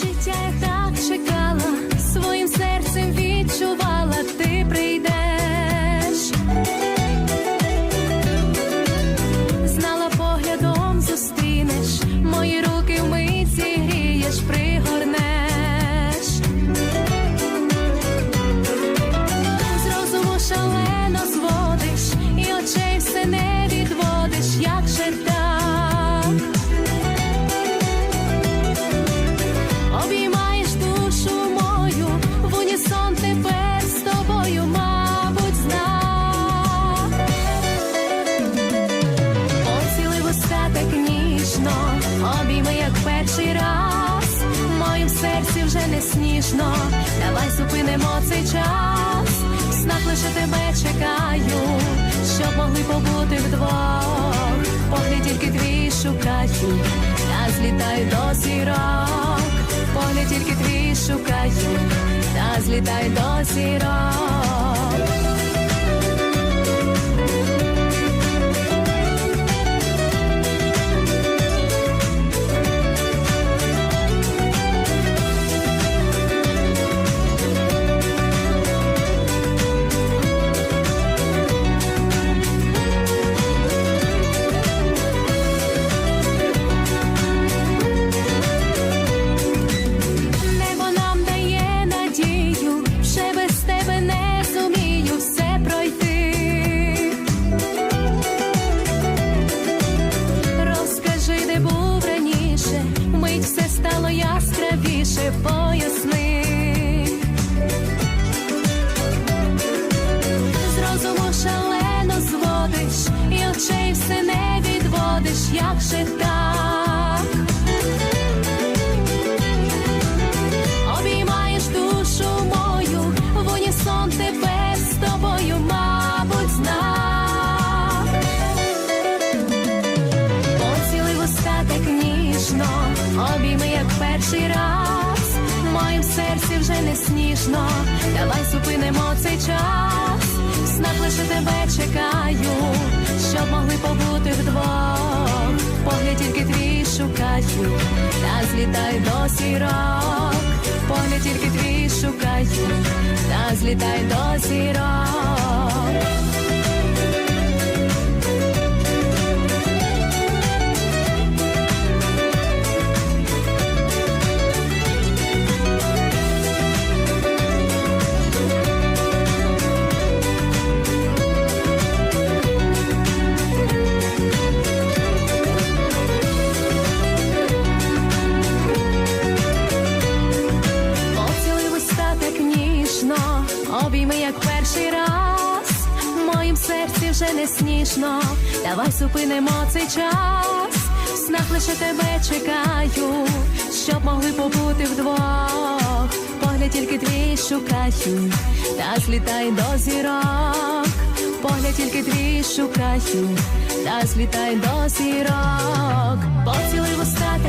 життя сніжно. Давай зупинимо цей час. В снах лише тебе чекаю, щоб могли побути вдвох. Погляд тільки твій шукаю, та злітаю до зірок. Погляд тільки твій шукаю, та злітаю до зірок. Яскравіше, поясни. З розуму шалено зводиш, і очей все не відводиш, як же так. Обіймаєш душу мою, в унісон тепер з тобою, мабуть, ніжно, обійми, як перший раз. Моїм серці вже не сніжно. Давай зупинимо цей час. В лише тебе чекаю, щоб могли побути вдвох. Погляд тільки твій шукаю, та злітай до зірок. Погляд тільки твій шукаю, та злітай до зірок. Обійми, як перший раз. В моїм серці вже не сніжно. Давай зупинимо цей час. В снах лише тебе чекаю, щоб могли побути вдвох. Погляд тільки твій шукаю, та злітай до зірок. Погляд тільки твій шукаю, та злітай до зірок. Поцілуй в уста так